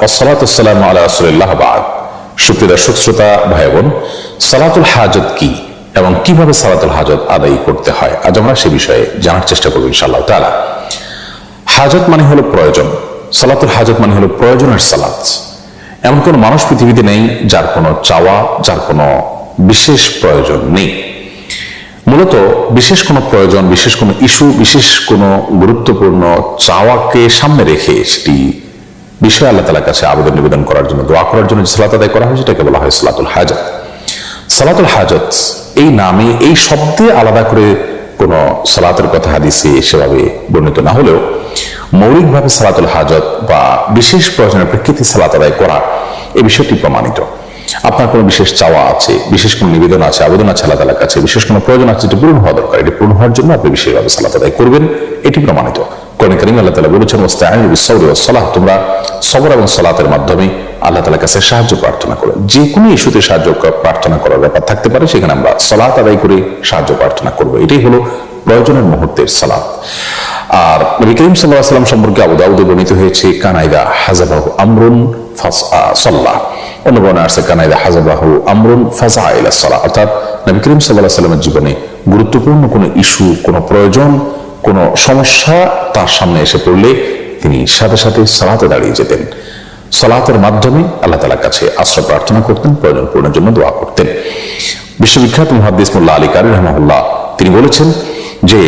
আসসালাতাম আলা রাসুলিল্লাহ বাদ সুপ্রিয় ভাই বোন সালাতুল হাজত কি এবং কীভাবে সালাতুল হাজত আদায় করতে হয়? আজ আমরা সে বিষয়ে জানার চেষ্টা করব ইনশাআল্লাহ তাআলা। হাজত মানে হলো প্রয়োজন। সালাতুল হাজত মানে হলো প্রয়োজনের সালাত। এমন কোনো মানুষ পৃথিবীতে নেই যার কোনো চাওয়া, যার কোনো বিশেষ প্রয়োজন নেই। মূলত বিশেষ কোনো প্রয়োজন, বিশেষ কোনো ইস্যু, বিশেষ কোনো গুরুত্বপূর্ণ চাওয়াকে সামনে রেখে সেটি বিষয় আল্লাহ তালার কাছে আবেদন নিবেদন করার জন্য, দোয়া করার জন্য সালাত আদায় করা হয় সেটাকে বলা হয় সালাতুল হাজত। সালাতুল হাজত, এই নামে, এই শব্দে আলাদা করে কোন সালাতের কথা হাদিসে সেভাবে বর্ণিত না হলেও মৌলিকভাবে সালাতুল হাজত বা বিশেষ প্রয়োজনের প্রেক্ষিতে সালাত আদায় করা এই বিষয়টি প্রমাণিত। আপনার কোনো বিশেষ চাওয়া আছে, বিশেষ কোনো নিবেদন আছে, আবেদন আছে আল্লাহ তালার কাছে, বিশেষ কোনো প্রয়োজন আছে যেটি পূরণ হওয়া দরকার, এটি পূরণ হওয়ার জন্য আপনি বিশেষভাবে সালাত আদায় করবেন, এটি প্রমাণিত। কোরআন করিম আল্লাহ তালা বলেছেন সালাহ তোমরা সবর এবং সালাতের মাধ্যমে আল্লাহ কাছে সাহায্য প্রার্থনা করো। যে কোনো ইস্যুতে সাহায্য প্রার্থনা করার ব্যাপার থাকতে পারে, সেখানে আমরা সালাত আদায় করে সাহায্য প্রার্থনা করব। এটাই হলো প্রয়োজনের মুহূর্তের আর সাল্লাহ সাল্লাম সম্পর্কে আবু দাউদে বর্ণিত হয়েছে, কানাইদা হাজাবাহু আমরুন অন্য বর্ণনা আছে, কানাইদা হাজাবাহু আমরুন ফাজা ইলা অর্থাৎ নবী করিম সাল্লাহ সাল্লামের জীবনে গুরুত্বপূর্ণ কোনো ইস্যু, কোনো প্রয়োজন কোনো সমস্যা তার সামনে এসে পড়লে তিনি সাথে সাথে সালাতে দাঁড়িয়ে যেতেন। সালাতের মাধ্যমে আল্লাহ তালার কাছে আশ্রয় প্রার্থনা করতেন, প্রয়োজন পূরণের জন্য দোয়া করতেন। বিশ্ববিখ্যাত মুহাদ্দিস মোল্লা আলী কারি রহমাহুল্লাহ তিনি বলেছেন যে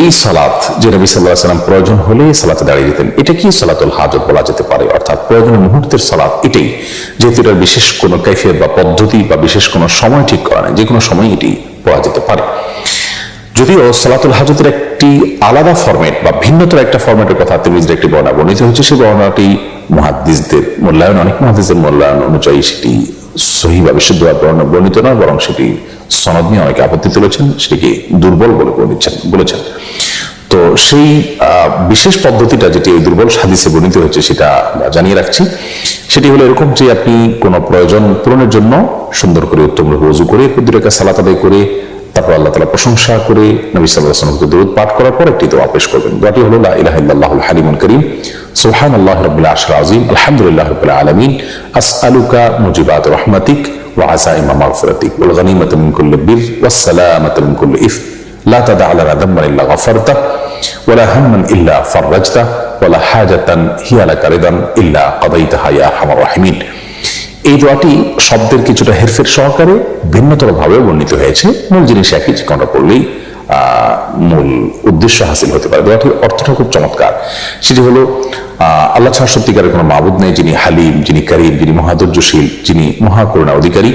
এই সালাত যে নবী সাল্লাহ সাল্লাম প্রয়োজন হলে সালাতে দাঁড়িয়ে যেতেন, এটা কি সালাতুল হাজত বলা যেতে পারে? অর্থাৎ প্রয়োজনের মুহূর্তের সালাত এটাই। যেহেতু এটার বিশেষ কোনো কৈফিয়ত বা পদ্ধতি বা বিশেষ কোনো সময় ঠিক করা নেই যে কোনো সময় এটি পড়া যেতে পারে। যদিও সালাতুল হাজতের একটি আলাদা ফরম্যাট বা ভিন্নতর একটা ফরম্যাটের কথা তিরমিজির একটি বর্ণনা বর্ণিত হয়েছে সেই বর্ণনাটি মহাদ্দিসদের মূল্যায়ন, অনেক মহাদ্দিসদের মূল্যায়ন অনুযায়ী সেটি সহি বা বিশুদ্ধ বর্ণিত নয়, বরং সেটি সনদ নিয়ে অনেকে আপত্তি তুলেছেন, সেটিকে দুর্বল বলে বলেছেন বলেছেন। তো সেই বিশেষ পদ্ধতিটা যেটি এই দুর্বল সাদিসে বর্ণিত হয়েছে, সেটা জানিয়ে রাখছি। সেটি হলো এরকম যে আপনি কোনো প্রয়োজন পূরণের জন্য সুন্দর করে উত্তম রূপে উজু করে রেখা সালাত আদায় করে তারপর আল্লাহ তালা প্রশংসা করে নবী সাল্লাহ সাল্লামকে দরুদ পাঠ করার পর একটি দোয়া পেশ করবেন দোয়াটি হলো লা ইলাহা ইল্লাল্লাহুল হালিমুল করিম সুবহান আল্লাহ রাব্বিল আরশিল আযীম আলহামদুলিল্লাহ রাব্বিল আলামিন আসআলুকা মুজিবাত রাহমাতিক ওয়া আযাইম মাগফিরাতিক ওয়াল গনিমাতা মিন কুল্লি বির ওয়াস সালামাতা মিন কুল্লি ইফ لا تدع لنا ذنبا الا غفرته ولا هما الا فرجته ولا حاجة هي لك رضا الا قضيتها يا ارحم الراحمين এই দোয়াটি শব্দের কিছুটা হেরফের সহকারে ভিন্নতর ভাবে বর্ণিত হয়েছে। মূল জিনিস একই যে কোনটা পড়লেই মূল উদ্দেশ্য হাসিল হতে পারে। দোয়াটির অর্থটা খুব চমৎকার। সেটি হলো আল্লাহ ছাড়া সত্যিকারের কোনো মাবুদ নেই যিনি হালিম যিনি করিম যিনি মহাদুর্যশীল যিনি মহাকরুণা অধিকারী।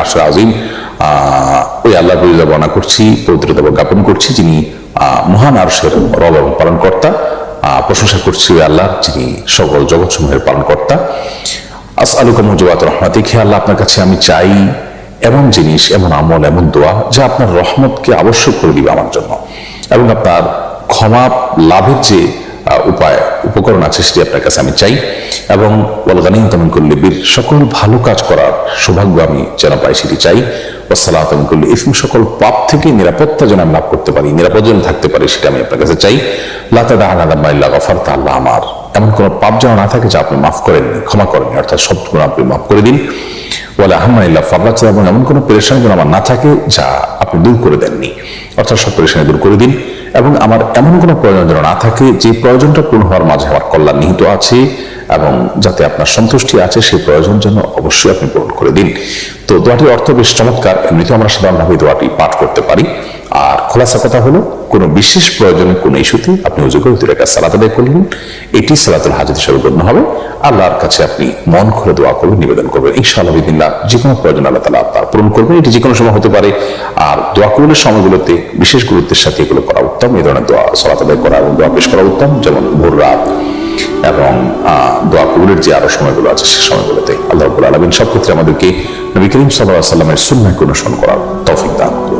আরশিল আযীম। আহ, ওই আল্লাহ বর্ণনা করছি পবিত্রতা জ্ঞাপন করছি যিনি মহান আরশের রব এবং পালন কর্তা আহ, প্রশংসা করছি আল্লাহ, যিনি সকল জগৎ সমূহের পালন কর্তা মুজিবাত রহমাতিক, হে আল্লাহ, আপনার কাছে আমি চাই এমন জিনিস, এমন আমল, এমন দোয়া, যা আপনার রহমতকে আবশ্যক করে দিবে আমার জন্য। এবং আপনার ক্ষমা লাভের যে উপায়, উপকরণ আছে সেটি আপনার কাছে আমি চাই। এবং ওয়ালগানিম তমিন করলে বীর সকল ভালো কাজ করার সৌভাগ্য আমি যেন পাই সেটি চাই। ওসালাম তমিন করলে ইসম সকল পাপ থেকে নিরাপত্তা যেন আমি লাভ করতে পারি, নিরাপদ যেন থাকতে পারি সেটা আমি আপনার কাছে চাই। লাতাদা আনাদাম্মাইল্লা গফার আল্লাহ আমার। এমন কোনো পাপ যেন না থাকে যা আপনি মাফ করেননি ক্ষমা করেননি অর্থাৎ সব গুণ আপনি মাফ করে দিন। বলে আহমাইল্লা ফাবলাচ এবং এমন কোনো পেরেশানি যেন আমার না থাকে যা আপনি দূর করে দেননি, অর্থাৎ সব পরেশানি দূর করে দিন। এবং আমার এমন কোনো প্রয়োজন যেন না থাকে, যে প্রয়োজনটা পূর্ণ হওয়ার মাঝে আমার কল্যাণ নিহিত আছে এবং যাতে আপনার সন্তুষ্টি আছে সেই প্রয়োজন যেন অবশ্যই আপনি পূরণ করে দিন। তো দোয়াটির অর্থ বেশ চমৎকার। এমনিতে আমরা সাধারণভাবে দোয়াটি পাঠ করতে পারি। আর খোলাসা কথা হলো, কোনো বিশেষ প্রয়োজনে কোনো ইস্যুতে আপনি উজু করে রাকাত সালাত আদায় করলেন এটি সালাতুল হাজত হিসাবে গণ্য হবে। আল্লাহর কাছে আপনি মন খুলে দোয়া করবেন নিবেদন করবেন। ইনশাআল্লাহ বিদিল্লাহ যে কোনো প্রয়োজন আল্লাহ তালা আপনার পূরণ করবেন। এটি যে কোনো সময় হতে পারে। আর দোয়া কবুলের সময়গুলোতে বিশেষ গুরুত্বের সাথে এগুলো করা উত্তম। এই ধরনের দোয়া সালাত আদায় করা এবং দোয়া পেশ করা উত্তম। যেমন ভোর রাত এবং দোয়া কবুলের যে আরও সময়গুলো আছে সে সময়গুলোতে আল্লাহ আলমিন সব ক্ষেত্রে আমাদেরকে নবী করিম সাল্লাহ সাল্লামের সুন্নাকে অনুসরণ করার তৌফিক দান করুন।